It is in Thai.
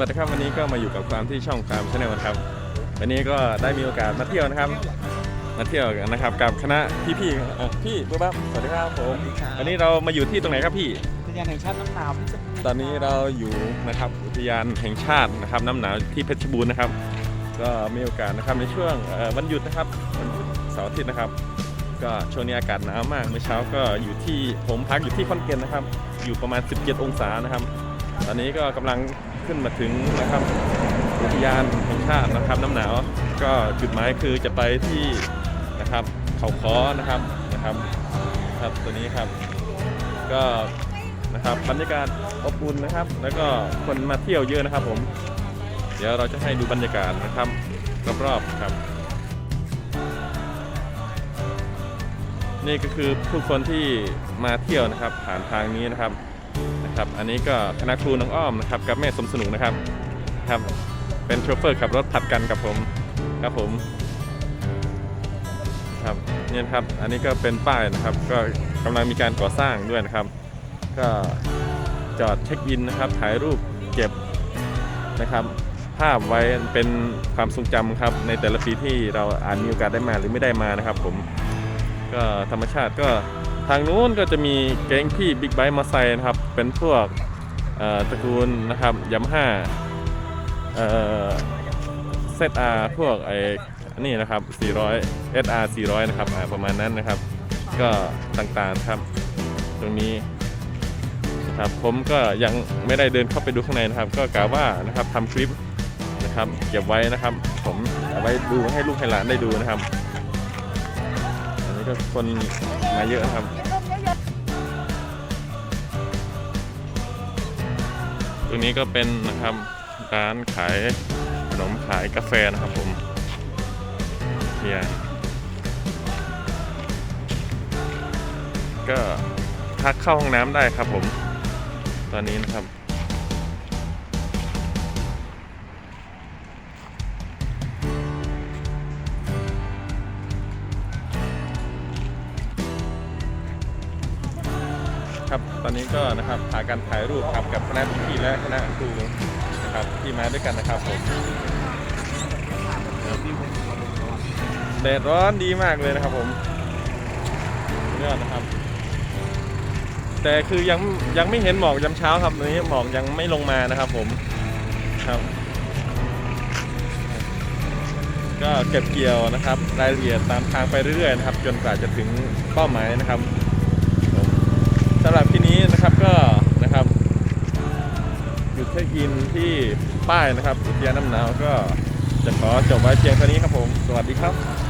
วัสดีครับวันนี้ก็มาอยู่กับความที่ช่องฟาร์มชาแนลนะครับ วันนี้ก็ได้มีโอกาสมาเที่ยวนะครับ มาเที่ยวกันนะครับกับคณะพี่ๆอะพี่บ๊อบสวัสดีครับผมวันนี้เรามาอยู่ที่ตรงไหนครับพี่ อุทยานแห่งชาติน้ำหนาวพิจิตรตอนนี้เราอยู่นะครับอุทยานแห่งชาตินะครับน้ำหนาวที่เพชรบูรณ์นะครับ ก็มีโอกาสนะครับในช่วงเอ่อวันหยุดนะครับวันหยุดเสาร์อาทิตย์นะครับ ก็ช่วงนี้อากาศหนาวมากเมื่อเช้าก็อยู่ที่ผมพักอยู่ที่คอนเกนนะครับ อยู่ประมาณ 17 องศานะครับ ตอนนี้ก็กำลัง ขึ้นมาถึงนะครับอุทยานแห่งชาตินะครับน้ำหนาวก็จุดหมายคือจะไปที่นะครับเขาค้อนะครับนะครับครับตัวนี้ครับ ก็นะครับบรรยากาศอบอุ่นนะครับ แล้วก็คนมาเที่ยวเยอะนะครับผม เดี๋ยวเราจะให้ดูบรรยากาศนะครับรอบๆครับ นี่ก็คือผู้คนที่มาเที่ยวนะครับ ผ่านทางนี้นะครับ นะครับ อันนี้ก็คณะครูน้องอ้อมนะครับกับแม่สมสนุกนะครับครับ เป็นโชเฟอร์ขับรถผัดกันกับผมครับผมครับเนี่ยนะครับอันนี้ก็เป็นป้ายนะครับ ก็กำลังมีการก่อสร้างด้วยนะครับ ก็จอดเช็คอินนะครับถ่ายรูปเก็บนะครับ ภาพไว้เป็นความทรงจำครับ ในแต่ละปีที่เราอาจมีโอกาสได้มาหรือไม่ได้มานะครับ ผมก็ธรรมชาติก็ ทางนู้นก็จะมีแก๊งพี่บิ๊กไบค์มอไซค์นะครับ เป็นพวกตระกูลนะครับยามาฮ่าเอ่อซตอาพวกไอ้นี่นะครับ 400 SR 400 นะครับประมาณนั้นนะครับ ก็ต่างๆครับ ตรงนี้นะครับผมก็ยังไม่ได้เดินเข้าไปดูข้างในนะครับ ก็กะว่านะครับทำคลิปนะครับ เก็บไว้นะครับ ผมเอาไว้ดูให้ลูกให้หลานได้ดูนะครับ อันนี้ก็คนมาเยอะนะครับตรงนี้ก็เป็นนะครับร้านขายขนมขายกาแฟนะครับผมเนี่ยก็พักเข้าห้องน้ำได้ครับผม ตอนนี้นะครับ ครับ ตอนนี้ก็นะครับพากันถ่ายรูปครับกับคณะพี่และคณะครูนะครับที่มาด้วยกันนะครับผมแดดร้อนดีมากเลยนะครับผมยอดนะครับ แต่คือยังยังไม่เห็นหมอกยามเช้าครับตอนนี้หมอกยังไม่ลงมานะครับผมครับก็เก็บเกี่ยวนะครับ รายละเอียดตามทางไปเรื่อยๆนะครับ จนกว่าจะถึงเป้าหมายนะครับ นี้นะครับก็นะครับหยุดเช็คอินที่ป้ายนะครับอุทยานน้ำหนาวก็จะขอจบไว้เพียงเท่านี้ครับผม สวัสดีครับ